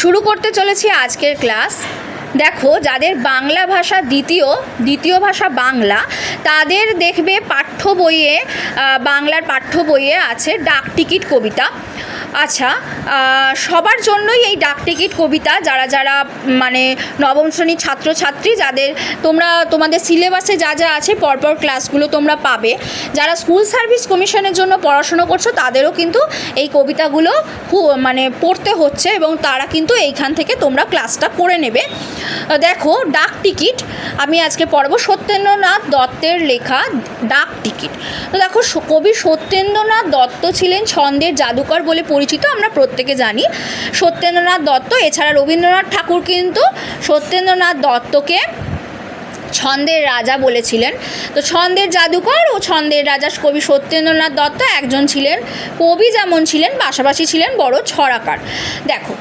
শুরু করতে চলেছি আজকের ক্লাস। দেখো, যাদের বাংলা ভাষা দ্বিতীয় দ্বিতীয় ভাষা বাংলা, তাদের দেখবে পাঠ্য বইয়ে বাংলার পাঠ্য বইয়ে আছে ডাকটিকিট কবিতা। আচ্ছা সবার জন্যই এই ডাক টিকিট কবিতা যারা যারা মানে নবম শ্রেণির ছাত্রছাত্রী যাদের তোমরা, তোমাদের সিলেবাসে যা যা আছে পরপর ক্লাসগুলো তোমরা পাবে। যারা স্কুল সার্ভিস কমিশনের জন্য পড়াশোনা করছ তাদেরও কিন্তু এই কবিতাগুলো মানে পড়তে হচ্ছে এবং তারা কিন্তু এইখান থেকে তোমরা ক্লাসটা করে নেবে। দেখো, ডাক টিকিট, আমি আজকে পড়ব সত্যেন্দ্রনাথ দত্তের লেখা ডাক টিকিট। তো দেখো কবি সত্যেন্দ্রনাথ দত্ত ছিলেন ছন্দের জাদুকর বলে পরিচিত, আমরা প্রত্যেকে জানি। সত্যেন্দ্রনাথ দত্ত, এছাড়া রবীন্দ্রনাথ ঠাকুর কিন্তু সত্যেন্দ্রনাথ দত্তকে ছন্দের রাজা বলেছিলেন। তো ছন্দের জাদুকর ও ছন্দের রাজা কবি সত্যেন্দ্রনাথ দত্ত একজন ছিলেন, কবি যেমন ছিলেন, পাশাপাশি ছিলেন বড় ছড়াকার। দেখো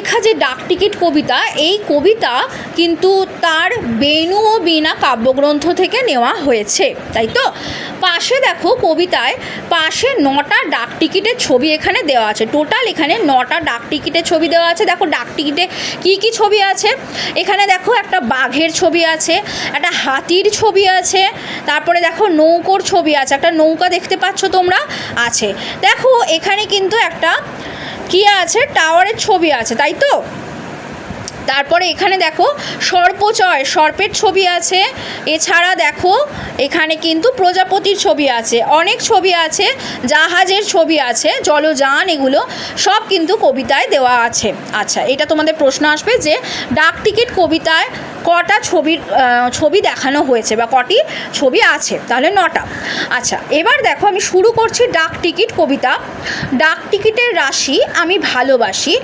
লেখা যে ডাকটিকিট কবিতা, এই কবিতা কিন্তু তার বেণু ও বীণা কাব্যগ্রন্থ থেকে নেওয়া হয়েছে, তাই তো? পাশে দেখো কবিতায়, পাশে নটা ডাক টিকিটের ছবি এখানে দেওয়া আছে। টোটাল এখানে নটা ডাক টিকিটের ছবি দেওয়া আছে। দেখো ডাক টিকিটে কী কী ছবি আছে? এখানে দেখো একটা বাঘের ছবি আছে, একটা হাতির ছবি আছে, তারপরে দেখো নৌকোর ছবি আছে, একটা নৌকা দেখতে পাচ্ছ তোমরা? আছে। দেখো এখানে কিন্তু একটা কি আছে টাওয়ারের ছবি আছে তাই তো? তারপরে এখানে দেখো সর্পচয় সর্পের ছবি আছে। এছাড়া দেখো এখানে কিন্তু প্রজাপতির ছবি আছে। অনেক ছবি আছে, জাহাজের ছবি আছে, জলযান এগুলো সব কিন্তু কবিতায় দেওয়া আছে। আচ্ছা এটা তোমাদের প্রশ্ন আসবে যে ডাক টিকিট কবিতায় কটা ছবির ছবি দেখানো হয়েছে বা কটি ছবি আছে? তাহলে নটা। আচ্ছা এবার দেখো আমি শুরু করছি ডাক টিকিট কবিতা। ডাক টিকিটের রাশি আমি ভালোবাসি,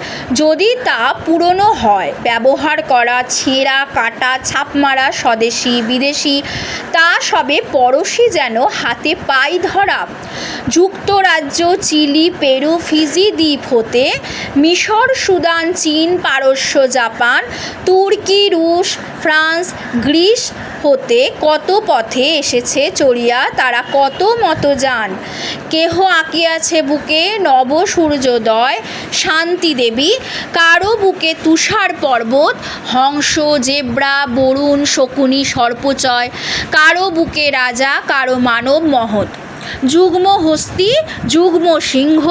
যদি তা পুরনো হয় ব্যবহার করা, ছেঁড়া, কাটা, ছাপ মারা, স্বদেশি, বিদেশি, তা সবে পরশি যেন হাতে পাই ধরা। যুক্তরাজ্য, চিলি, পেরু, ফিজি দ্বীপ হতে মিশর, সুদান, চীন, পারস্য, জাপান, তুর্কি, রুশ, ফ্রান্স, গ্রিস হতে কত পথে এসেছে চড়িয়া, তারা কত মতো যান? কেহ আঁকিয়াছে বুকে নব সূর্যোদয়, শান্তি দেবী? কারও বুকে তুষার পর্বত? হংস, জেব্রা, বরুণ, শকুনি, সর্পচয়? কারও বুকে রাজা, কারও মানব মহৎ? যুগ্ম হস্তি, যুগ্ম সিংহ,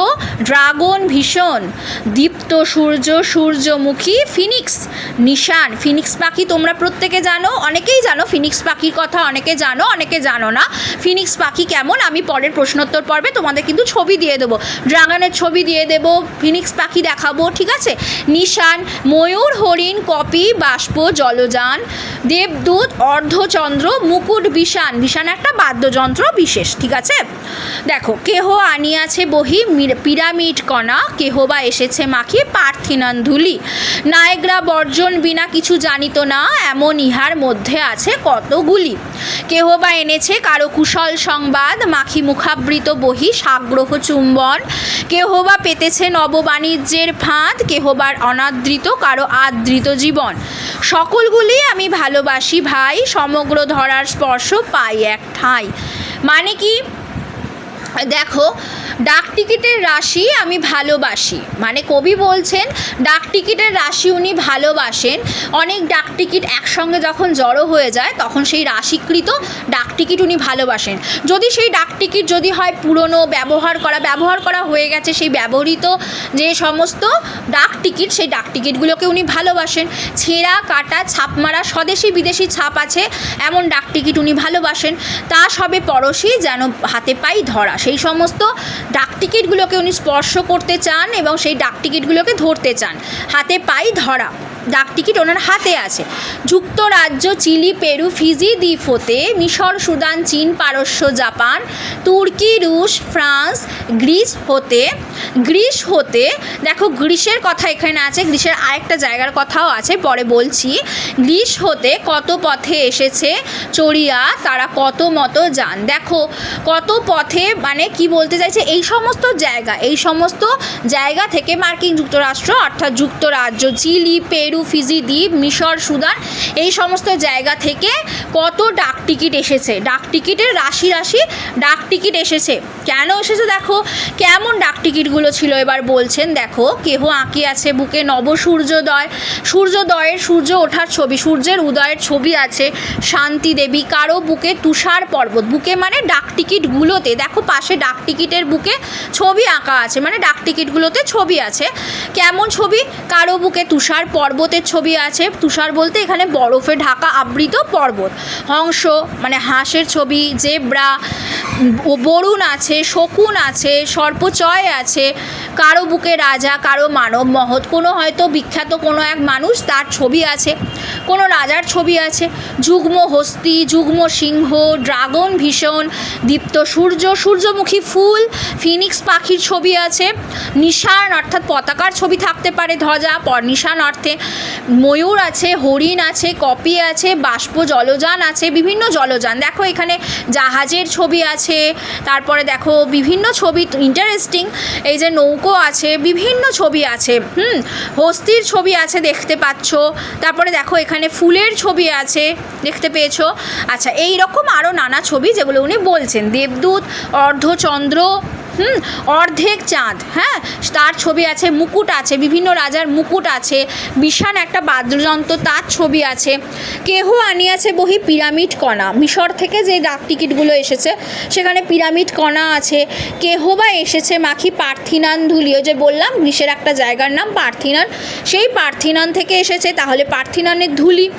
ড্রাগন ভীষণ, দীপ্ত সূর্য, সূর্যমুখী ফিনিক্স, নিশান। ফিনিক্স পাখি তোমরা প্রত্যেকে জানো, অনেকেই জানো ফিনিক্স পাখির কথা, অনেকে জানো অনেকে জানো না। ফিনিক্স পাখি কেমন? আমি পরের প্রশ্নোত্তর পর্বে তোমাদের কিন্তু ছবি দিয়ে দেবো। ড্রাগনের ছবি দিয়ে দেবো, ফিনিক্স পাখি দেখাবো, ঠিক আছে? নিশান, ময়ূর, হরিণ, কপি, বাষ্প, জলযান, দেবদূত, অর্ধচন্দ্র, মুকুট, বিষান। বিষান একটা বাদ্যযন্ত্র বিশেষ, ঠিক আছে? দেখো, কেহ আনিয়াছে বহি পিরামিড কণা, কেহ বা এসেছে মাখি পার্থিনান ধুলি নায়করা বর্জন বিনা কিছু জানিত না, এমন ইহার মধ্যে আছে কতগুলি? কেহ বা এনেছে কারও কুশল সংবাদ, মাখি মুখাবৃত বহি সাগ্রহ চুম্বন। কেহ বা পেতেছে নববাণিজ্যের ফাঁদ, কেহ বা অনাদৃত কারও আদৃত জীবন। সকলগুলি আমি ভালোবাসি ভাই, সমগ্র ধরার স্পর্শ পাই এক ঠাঁই। মানে কি? দেখো, ডাক টিকিটের রাশি আমি ভালোবাসি। মানে কবি বলছেন, ডাক টিকিটের রাশি উনি ভালোবাসেন। অনেক ডাক টিকিট একসঙ্গে যখন জড়ো হয়ে যায়, তখন সেই রাশিকৃত ডাক টিকিট উনি ভালোবাসেন। যদি সেই ডাক টিকিট যদি হয় পুরনো ব্যবহার করা ব্যবহার করা হয়ে গেছে, সেই ব্যবহৃত যে সমস্ত ডাক টিকিট সেই ডাক টিকিটগুলোকে উনি ভালোবাসেন। ছেঁড়া, কাটা, ছাপ মারা, স্বদেশি, বিদেশি ছাপ আছে, এমন ডাক টিকিট উনি ভালোবাসেন। তা সবে পরশি যেন হাতে পাই ধরা। সেই সমস্ত ডাক টিকিটগুলোকে উনি স্পর্শ করতে চান এবং সেই ডাক টিকিটগুলোকে ধরতে চান। হাতে পাই ধরা। ডাক টিকিট ওনার হাতে আছে। যুক্তরাজ্য, চিলি, পেরু, ফিজি দ্বীপ হতে মিশর, সুদান, চীন, পারস্য, জাপান, তুর্কি, রুশ, ফ্রান্স, গ্রিস হতে গ্রিস হতে, দেখো গ্রিসের কথা এখানে আছে, গ্রিসের আরেকটা জায়গার কথাও আছে, পরে বলছি, গ্রিস হতে কত পথে এসেছে চড়িয়া, তারা কত মতো যান? দেখো কত পথে মানে কি বলতে চাইছে, এই সমস্ত জায়গা, এই সমস্ত জায়গা থেকে মার্কিন যুক্তরাষ্ট্র, অর্থাৎ যুক্তরাজ্য, চিলি, পেরু পেরু ফিজি দ্বীপ, মিশর, সুদান, এই সমস্ত জায়গা থেকে কত ডাক টিকিট এসেছে? ডাক টিকিটের রাশি রাশি ডাক টিকিট এসেছে। কেন এসেছে দেখো? কেমন ডাক টিকিটগুলো ছিল এবার বলছেন, দেখো, কেহ আঁকি আছে বুকে নব সূর্যোদয়। সূর্যোদয়ের সূর্য ওঠার ছবি, সূর্যের উদয়ের ছবি আছে শান্তি দেবী, কারও বুকে তুষার পর্বত। বুকে মানে ডাক টিকিটগুলোতে, দেখো পাশে ডাক টিকিটের বুকে ছবি আঁকা আছে মানে ডাক টিকিটগুলোতে ছবি আছে। কেমন ছবি? কারও বুকে তুষার পর্বতের ছবি আছে। তুষার বলতে এখানে বরফে ঢাকা আবৃত পর্বত। হংস মানে হাঁসের ছবি, জেব্রা, বরুণ আছে, শকুন আছে, সর্পচয় আছে, কারও বুকে রাজা, কারও মানব মহৎ। কোনো হয়তো বিখ্যাত কোনো এক মানুষ তার ছবি আছে, কোনো রাজার ছবি আছে। যুগ্ম হস্তি, যুগ্ম সিংহ, ড্রাগন ভীষণ, দীপ্ত সূর্য, সূর্যমুখী ফুল, ফিনিক্স পাখির ছবি আছে। নিশান অর্থাৎ পতাকার ছবি থাকতে পারে ধ্বজা নিশান অর্থে ময়ূর আছে, হরিণ আছে, কপি আছে, বাষ্প জলযান আছে, বিভিন্ন জলযান। দেখো এখানে জাহাজের ছবি আছে, তারপরে দেখো বিভিন্ন ছবি ইন্টারেস্টিং এই যে নৌকো আছে, বিভিন্ন ছবি আছে, হুম, হস্তির ছবি আছে দেখতে পাচ্ছ। তারপরে দেখো এখানে ফুলের ছবি আছে, দেখতে পেয়েছ। আচ্ছা এই রকম আরও নানা ছবি যেগুলো উনি বলছেন। দেবদূত, অর্ধচন্দ্র হুম, অর্ধেক চাঁদ হ্যাঁ? তার ছবি আছে, মুকুট আছে, বিভিন্ন রাজার মুকুট আছে, বিশাল একটা বাদ্যযন্ত্র, তার ছবি আছে। কেহ আনিয়াছে বহি পিরামিড কণা? মিশর থেকে যে ডাক টিকিটগুলো এসেছে, সেখানে পিরামিড কণা আছে। কেহ বা এসেছে মাখি পার্থিনান ধুলিও? যে বললাম গ্রীসের একটা জায়গার নাম পার্থিনান। সেই পার্থিনান থেকে এসেছে, তাহলে পার্থিনানের ধুলি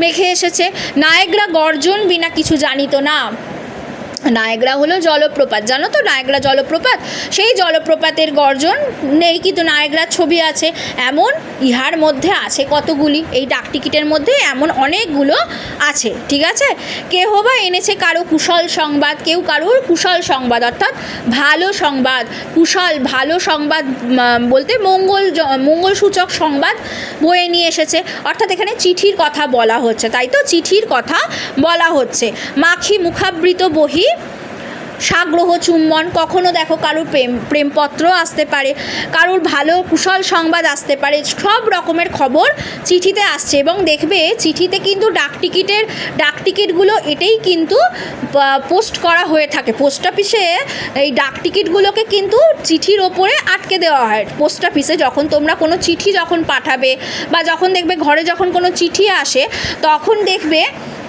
মেখে এসেছে। নায়করা গর্জন বিনা কিছু জানিত না। নায়গ্রা হলো জলপ্রপাত। জানো তো নায়গ্রা জলপ্রপাত? সেই জলপ্রপাতের গর্জন নেই কিন্তু নায়গ্রার ছবি আছে। এমন ইহার মধ্যে আছে কতগুলি? এই ডাকটিকিটের মধ্যে এমন অনেকগুলো আছে, ঠিক আছে? কেহ বা এনেছে কারও কুশল সংবাদ? কেউ কারোর কুশল সংবাদ, অর্থাৎ ভালো সংবাদ। কুশল, ভালো সংবাদ বলতে মঙ্গল মঙ্গলসূচক সংবাদ বয়ে নিয়ে এসেছে। অর্থাৎ এখানে চিঠির কথা বলা হচ্ছে, তাই তো? চিঠির কথা বলা হচ্ছে। মাখি মুখাবৃত বহি সাগ্রহ চুম্বন, কখনো দেখো কারোর প্রেম, প্রেমপত্র আসতে পারে, কারোর ভালো কুশল সংবাদ আসতে পারে, সব রকমের খবর চিঠিতে আসছে এবং দেখবে চিঠিতে কিন্তু ডাক টিকিটের, ডাক টিকিটগুলো এটাই কিন্তু পোস্ট করা হয়ে থাকে। পোস্ট অফিসে এই ডাক টিকিটগুলোকে কিন্তু চিঠির ওপরে আটকে দেওয়া হয়। পোস্ট অফিসে যখন তোমরা কোনো চিঠি যখন পাঠাবে বা যখন দেখবে ঘরে যখন কোনো চিঠি আসে, তখন দেখবে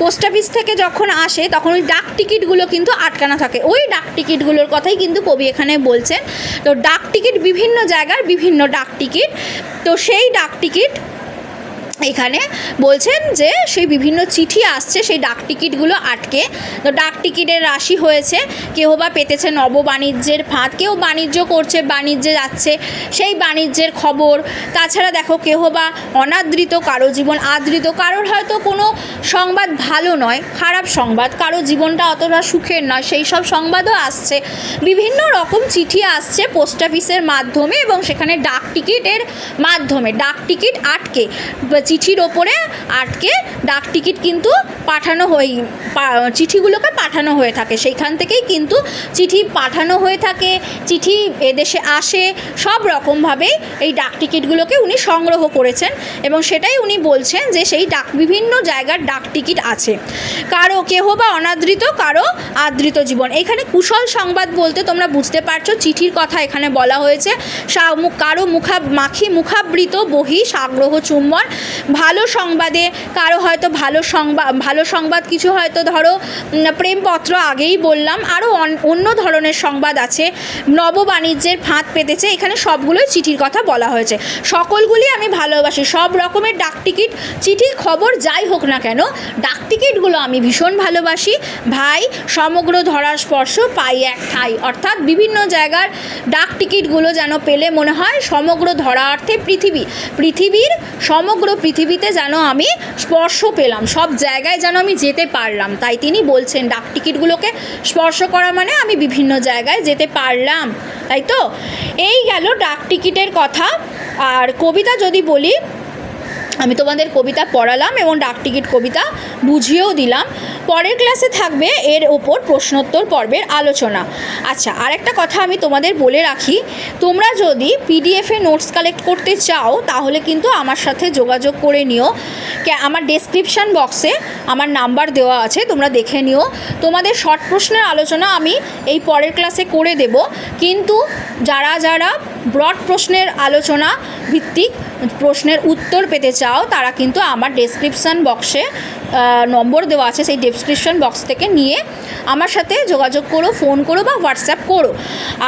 পোস্ট অফিস থেকে যখন আসে, তখন ওই ডাক টিকিটগুলো কিন্তু আটকানো থাকে। ওই ডাক টিকিটগুলোর কথাই কিন্তু কবি এখানে বলছেন। তো ডাক টিকিট বিভিন্ন জায়গার বিভিন্ন ডাক টিকিট। তো সেই ডাক টিকিট এখানে বলছেন যে সেই বিভিন্ন চিঠি আসছে, সেই ডাক টিকিটগুলো আটকে। তো ডাক টিকিটের রাশি হয়েছে, কেউ বা পেতেছে নব বাণিজ্যের ফাঁদ, কেউ বাণিজ্য করছে, বাণিজ্যে যাচ্ছে, সেই বাণিজ্যের খবর। তাছাড়া দেখো কেহ বা অনাদৃত কারও জীবন, আদৃত কারোর হয়তো কোনো সংবাদ ভালো নয়, খারাপ সংবাদ, কারও জীবনটা অতটা সুখের নয়, সেই সব সংবাদও আসছে। বিভিন্ন রকম চিঠি আসছে পোস্ট অফিসের মাধ্যমে এবং সেখানে ডাক টিকিটের মাধ্যমে, ডাক টিকিট আটকে। চিঠির ওপরে আটকে ডাক টিকিট কিন্তু পাঠানো হয়ে চিঠিগুলোকে পাঠানো হয়ে থাকে। সেইখান থেকেই কিন্তু চিঠি পাঠানো হয়ে থাকে, চিঠি এদেশে আসে, সব রকমভাবেই এই ডাক টিকিটগুলোকে উনি সংগ্রহ করেছেন এবং সেটাই উনি বলছেন যে সেই ডাক, বিভিন্ন জায়গার ডাক টিকিট আছে। কারও কেহ বা অনাদৃত, কারও আদৃত জীবন। এখানে কুশল সংবাদ বলতে তোমরা বুঝতে পারছ, চিঠির কথা এখানে বলা হয়েছে। কারও মুখা, মাখি মুখাবৃত, বহি, সাগ্রহ, চুম্বন, ভালো সংবাদে, কারও হয়তো ভালো সংবাদ ভালো সংবাদ কিছু হয়তো ধরো প্রেমপত্র আগেই বললাম। আরও অন- অন্য ধরনের সংবাদ আছে। নব বাণিজ্যের ফাঁদ পেতেছে। এখানে সবগুলোই চিঠির কথা বলা হয়েছে। সকলগুলি আমি ভালোবাসি। সব রকমের ডাক টিকিট, চিঠি খবর যাই হোক না কেন, ডাক টিকিটগুলো আমি ভীষণ ভালোবাসি। ভাই, সমগ্র ধরার স্পর্শ পাই এক ঠাই। অর্থাৎ বিভিন্ন জায়গার ডাক টিকিটগুলো যেন পেলে মনে হয় সমগ্র ধরার্থে পৃথিবী। পৃথিবীর সমগ্র পৃথিবীতে যেন আমি স্পর্শ পেলাম। সব জায়গায় যেন আমি যেতে পারলাম। তাই তিনি বলছেন, ডাক টিকিটগুলোকে স্পর্শ করা মানে আমি বিভিন্ন জায়গায় যেতে পারলাম। তাই তো? এই গেল ডাক টিকিটের কথা। আর কবিতা যদি বলি, আমি তোমাদের কবিতা পড়ালাম এবং ডাকটিকিট কবিতা বুঝিয়েও দিলাম। পরের ক্লাসে থাকবে এর ওপর প্রশ্নোত্তর পর্বের আলোচনা। আচ্ছা আরেকটা কথা আমি তোমাদের বলে রাখি। তোমরা যদি পিডিএফে নোটস কালেক্ট করতে চাও, তাহলে কিন্তু আমার সাথে যোগাযোগ করে নিও। আমার ডেসক্রিপশান বক্সে আমার নাম্বার দেওয়া আছে, তোমরা দেখে নিও। তোমাদের শর্ট প্রশ্নের আলোচনা আমি এই পরের ক্লাসে করে দেব। কিন্তু যারা যারা ব্রড প্রশ্নের আলোচনা ভিত্তিক প্রশ্নের উত্তর পেতে চাও, তারা কিন্তু আমার ডেসক্রিপশান বক্সে নম্বর দেওয়া আছে সেই ডেসক্রিপশন বক্স থেকে নিয়ে আমার সাথে যোগাযোগ করো ফোন করো বা হোয়াটসঅ্যাপ করো।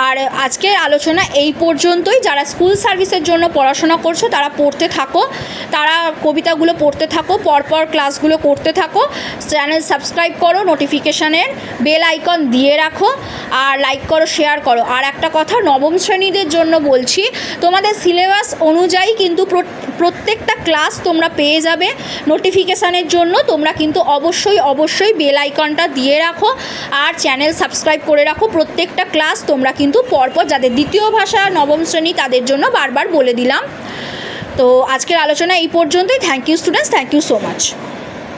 আর আজকের আলোচনা এই পর্যন্তই। যারা স্কুল সার্ভিসের জন্য পড়াশোনা করছ, তারা পড়তে থাকো। তারা কবিতাগুলো পড়তে থাকো, পরপর ক্লাসগুলো করতে থাকো। চ্যানেল সাবস্ক্রাইব করো নোটিফিকেশানের বেল আইকন দিয়ে রাখো। আর লাইক করো শেয়ার করো। আর একটা কথা, নবম শ্রেণীদের জন্য বলছি, তোমাদের সিলেবাস অনুযায়ী কিন্তু প্রত্যেকটা ক্লাস তোমরা পেয়ে যাবে। নোটিফিকেশানের জন্য তোমরা কিন্তু অবশ্যই অবশ্যই বেল আইকনটা দিয়ে রাখো আর চ্যানেল সাবস্ক্রাইব করে রাখো। প্রত্যেকটা ক্লাস তোমরা কিন্তু পরপর যাদের দ্বিতীয় ভাষা, নবম শ্রেণি তাদের জন্য বারবার বলে দিলাম। তো আজকের আলোচনা এই পর্যন্তই। Thank you students thank you so much